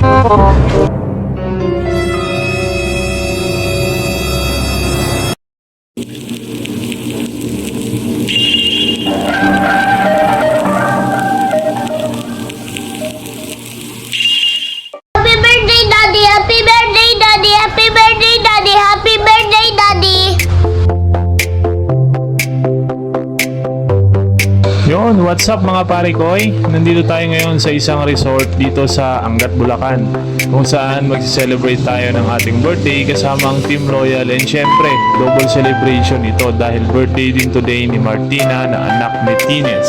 Thank you. What's up mga pare koy? Nandito tayo ngayon sa isang resort dito sa Angat, Bulacan kung saan magse-celebrate tayo ng ating birthday kasama ang Team Royal and syempre, double celebration ito dahil birthday din today ni Martina na anak ni Tines.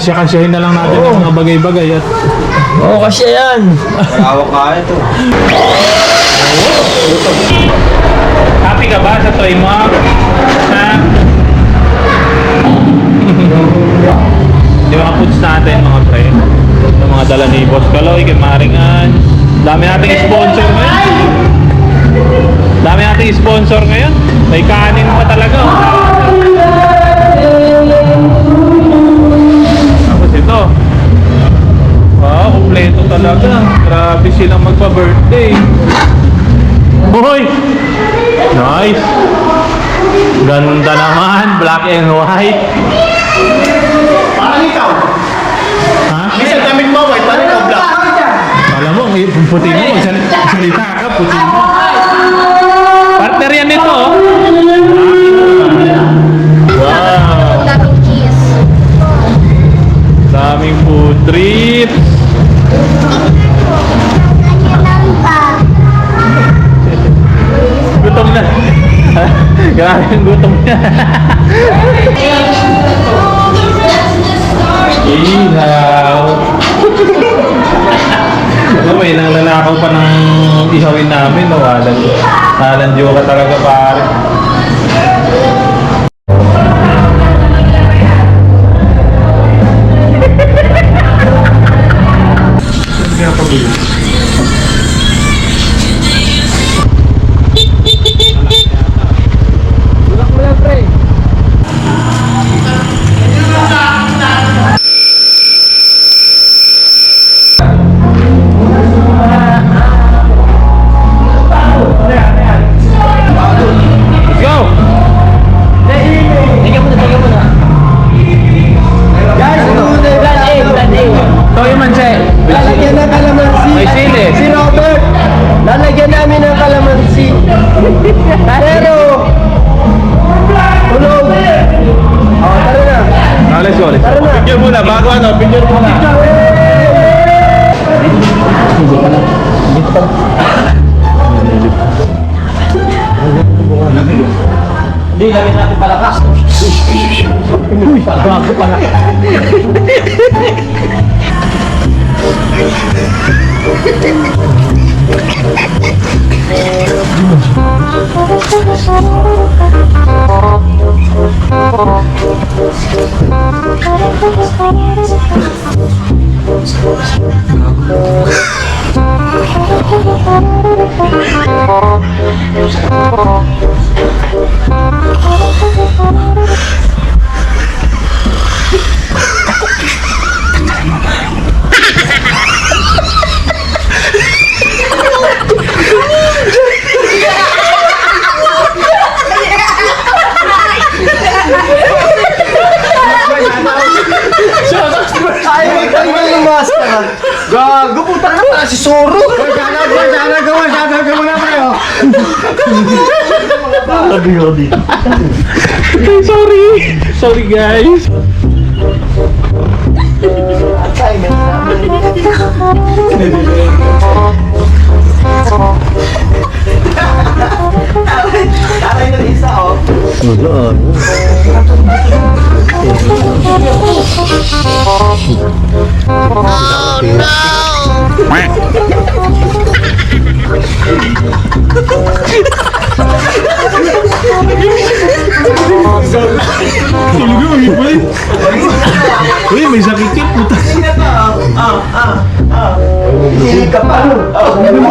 Magkasya-kasyahin na lang natin ang mga bagay-bagay at Oo, kasi yan. Happy ka ba sa toy mo? Ha? Di mga foods natin mga pre. Yung mga dala ni Boss Kaloy, kay Maringan. Dami nating sponsor ngayon. Dami nating sponsor ngayon. May kanin pa talaga. oh. Kompleto talaga. Grabe silang magpa-birthday. Boy! Nice! Ganda naman, black and white. Parang ikaw. Ha? Minsan damit mo, white, parang ikaw black. Alam mo, puti mo, sal- salita ka, puti mo. Partner yan nito, oh. Yung gutom niya. Ihaw. Ano may nang lalakaw pa ng ihawin namin, no? Walang, walang ka talaga, pare. Ah, let's go, let's go. na. Picture muna, bago ano, picture muna. Hindi, lamit natin palakas. Uy, bago pala. Ay, sorry guys. Wala. Oh no! Tulog mo, Iboy. Uy, may sakit ka, puta. Hindi ka pa. Tingin mo.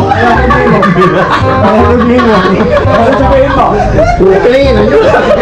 the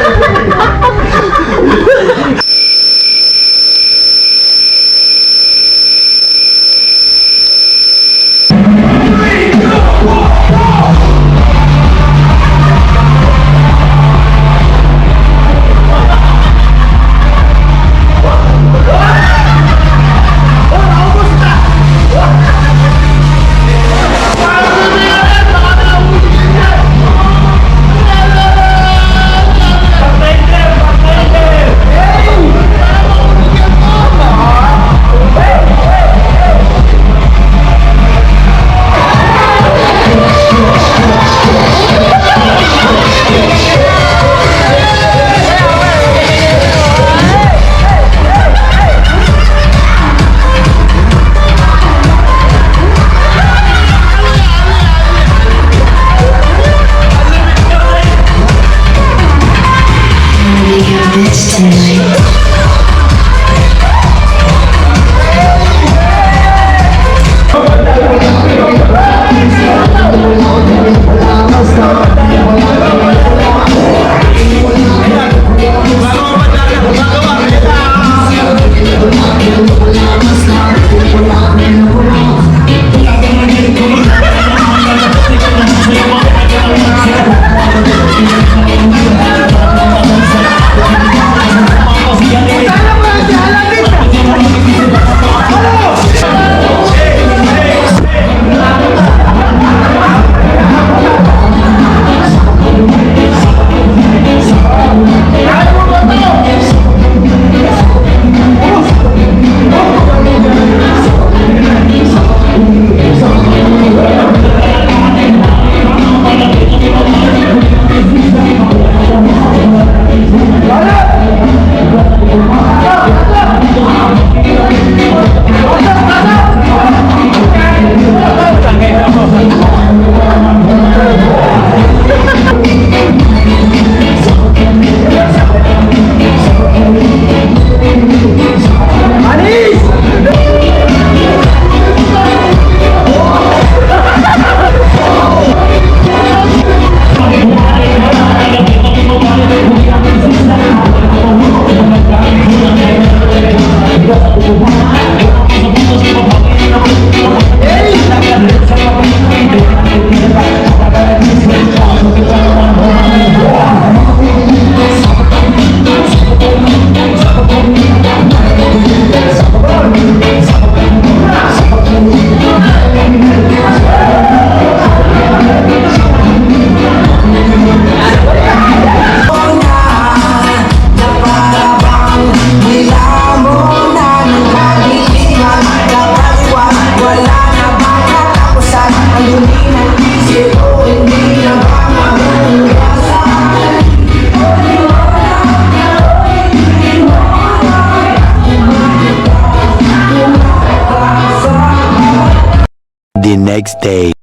next day.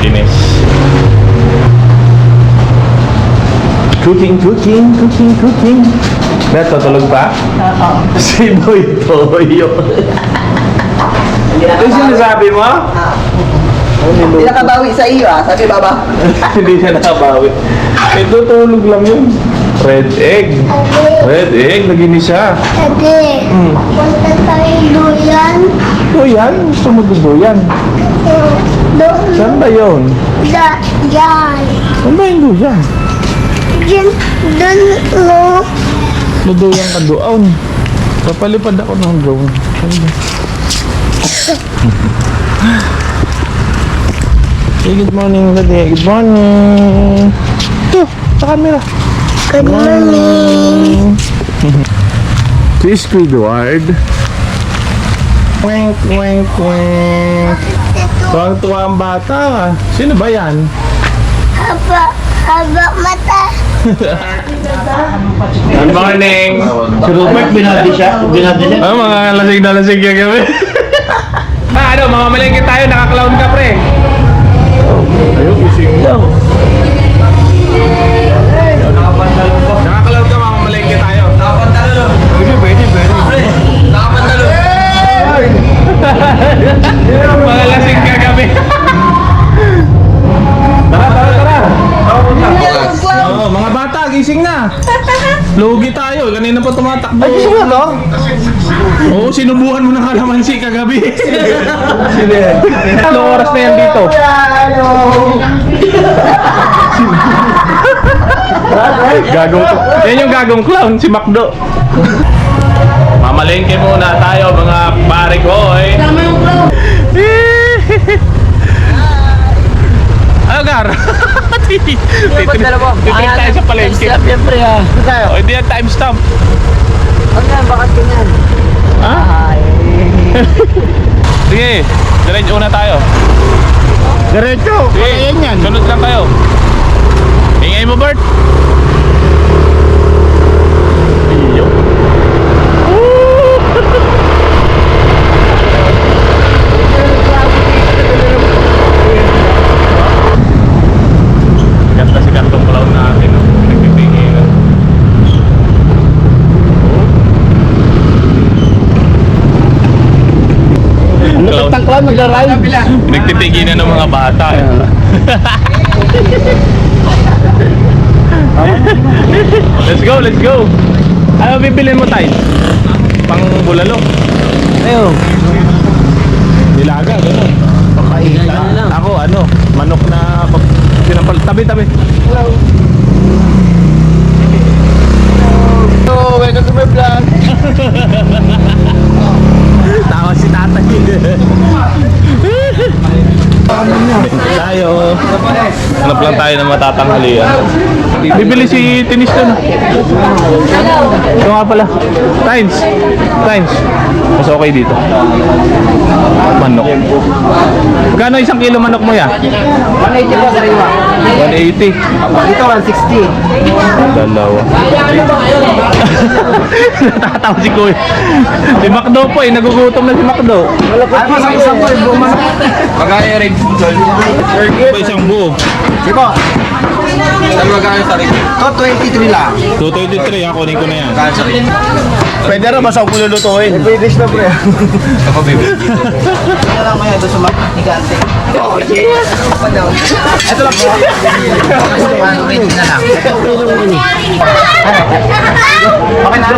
Tines Cooking, cooking, cooking, cooking. Beto, tulog pa? Oo. Si Boy Toyo. Ito yung sinasabi mo? Hindi nakabawi sa iyo ah, sabi baba. Hindi siya nakabawi. Ito tulog lang yun. Red egg. Red egg, naginis siya. Ate, punta tayo duyan. Duyan? Gusto mo duyan? Doon, Saan ba yun? da, dyan. Saan ba yung duyan? Dyan, doon, lo. Maduyan ka doon. Papalipad ako ng drone. Ba? Hey, good morning, Daddy. Good morning. Ito, sa camera. Good morning. Si Squidward. Wink, wink, wink. Tuwang-tuwa ang bata. Sino ba yan? Haba, haba mata. Good morning. Si Robert, binati siya. Binati siya. Oh, mga lasing na lasing ka kami. ah, ano, mamamalengke tayo, naka-clown ka pre. Ayun, ising lang. Naka-clown ka, mamamalengke tayo. Nakapantalon. Pwede, pwede, pwede. Nakapantalon. mga bata, gising na. Lugi tayo, kanina pa tumatakbo. Ay, gising na, Oo, sinubuhan mo ng kalamansi kagabi. Sino yan? Anong oras na yan dito? gagong Yan yung gagong clown, si Macdo. Mamalengke muna tayo mga pare ko eh. Tama yung clown. Ano gar? Titrip tayo sa palengke. Siyempre ah. O, hindi yan timestamp. Huwag na, bakit ganyan? Ha? Sige, diretso una tayo. Diretso. Sige, sunod lang kayo. Ingay mo, Bert. Iyo. Ganda si kantong clown natin. No? Nagtitinginan. Ano Nagra-ride? Nagtitiginan ng mga bata. Eh. let's go, let's go. Ano bibilin mo tayo? Pang bulalo. Ayo. Nilaga, gano'n. Ako, ano, manok na. Tabi, tabi. Hello, welcome to my vlog. Tawa si tatay. tayo. Hanap lang tayo ng matatanghalian. Bibili si Tinis doon. Ito nga pala. Times. Times. Mas okay dito. Manok. Magkano isang kilo manok mo ya? 180 po sa riwa. 180. Dito 160. Dalawa. Natatawa si Kuya. Si Macdo po eh. Nagugutom na si Macdo. Ano sa isang po, bumanok. Magkaya rin. Pa isang buo. Sige po. Ito, 23 lang. 223 ako kunin ko na yan. Pwede rin basta kung lulutuin. British na pre. Ito lang po.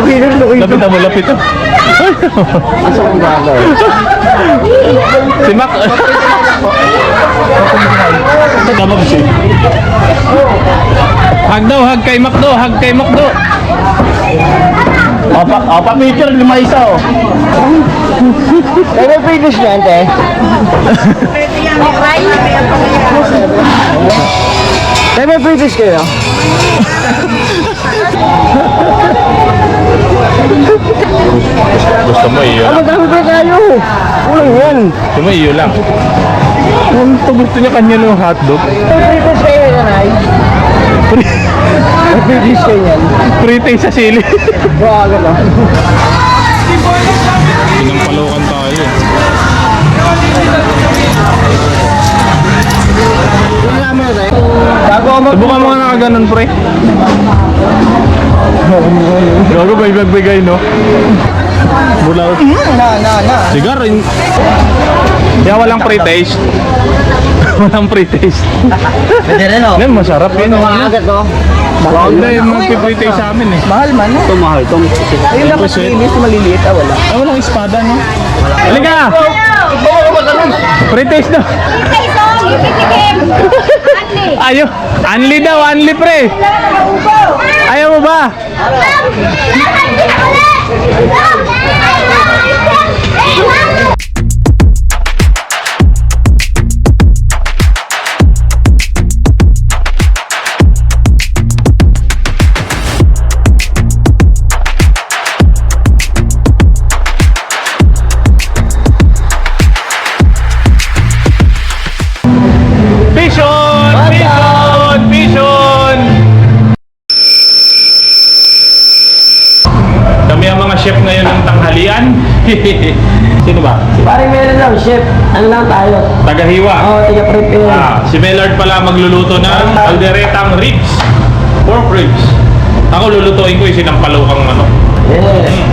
Okay na. Lapit na mo, lapit na. si Mac. Tama ba siya? Hag daw, hag kay Macdo, hag kay Macdo. Opa, opa picture, lima isa oh. Pero British na ante. Pero British kayo. Gusto mo iyo lang. Madami pa tayo. Ulang yan. Gusto mo iyo lang. Gusto, gusto niya kanya ng hotdog. British kayo yan ay. British kayo yan. Pretay sa sili. Bago lang. Pinampalokan tayo. Subukan mo nga nakaganon, pre. Gago, may bagbigay, no? Bulaw. Na, na, na. Sigar. in- Kaya walang pre-taste. walang pre-taste. Pwede rin oh. Yan, masarap yun. Agad oh. Huwag na yung pre-taste sa amin eh. Mahal man eh. Ito mahal. Ito Ayun lang Pusit. kasi inis, maliliit. Ah, wala. Ah, walang espada, no? Halika! Pre-taste daw. Ayo, anli daw, anli pre. Ayaw mo ba? Vision! Tagahiwa. Oo, taga-prepare. Ah, si Mellard pala magluluto ng alderetang ribs. Pork ribs. Ako lulutuin ko yung sinampalukang manok. Yeah.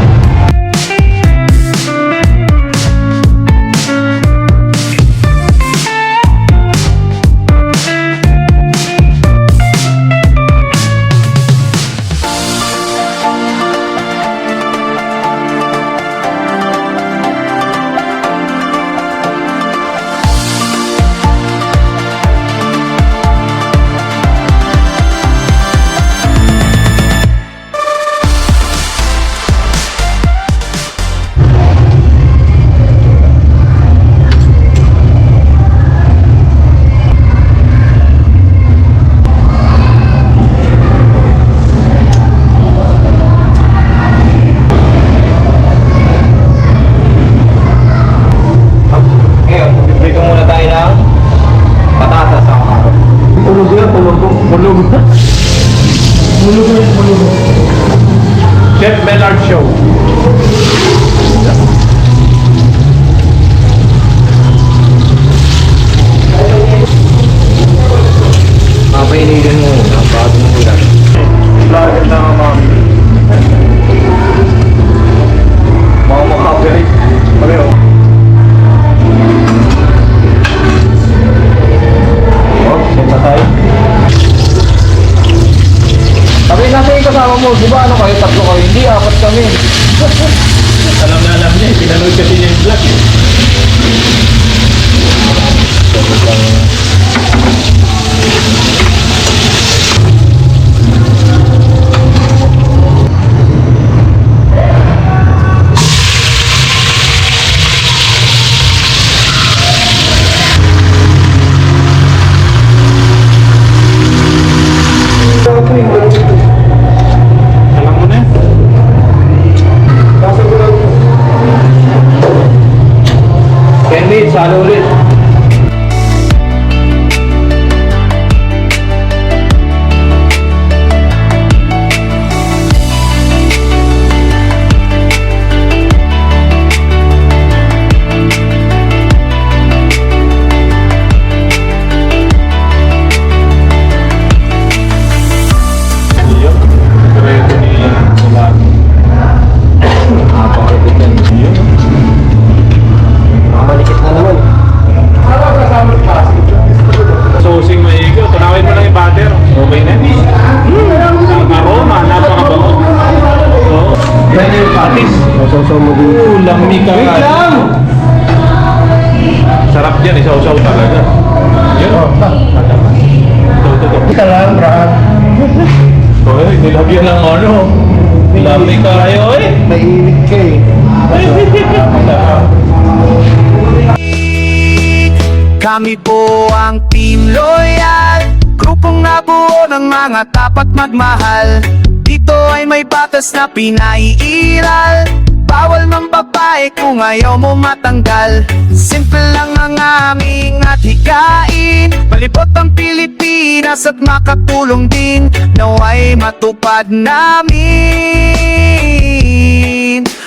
Nabuo ng mga tapat magmahal. Dito ay may batas na pinaiiral. Bawal mang babae kung ayaw mo matanggal. Simple lang ang aming at hikain Malibot ang Pilipinas at makatulong din. Naway matupad namin.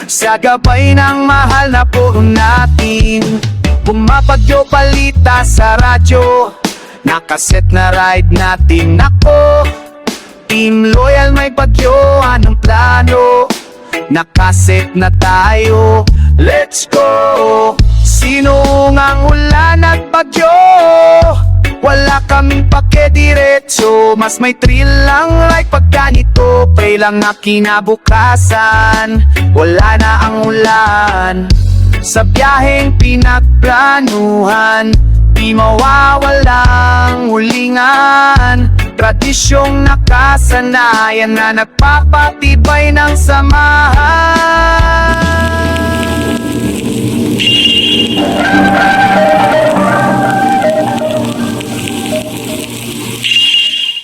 Sa gabay ng mahal na po natin Pumapagyo palita sa radyo Nakaset na ride natin Nako Team Loyal may bagyo Anong plano? Nakaset na tayo. Let's go. Sino ang ulan at bagyo? Wala kaming pake diretso. Mas may thrill lang like pag ganito. Pray lang na kinabukasan. Wala na ang ulan sa biyaheng pinagplanuhan Di mawawalang ulingan Tradisyong nakasanayan na nagpapatibay ng samahan.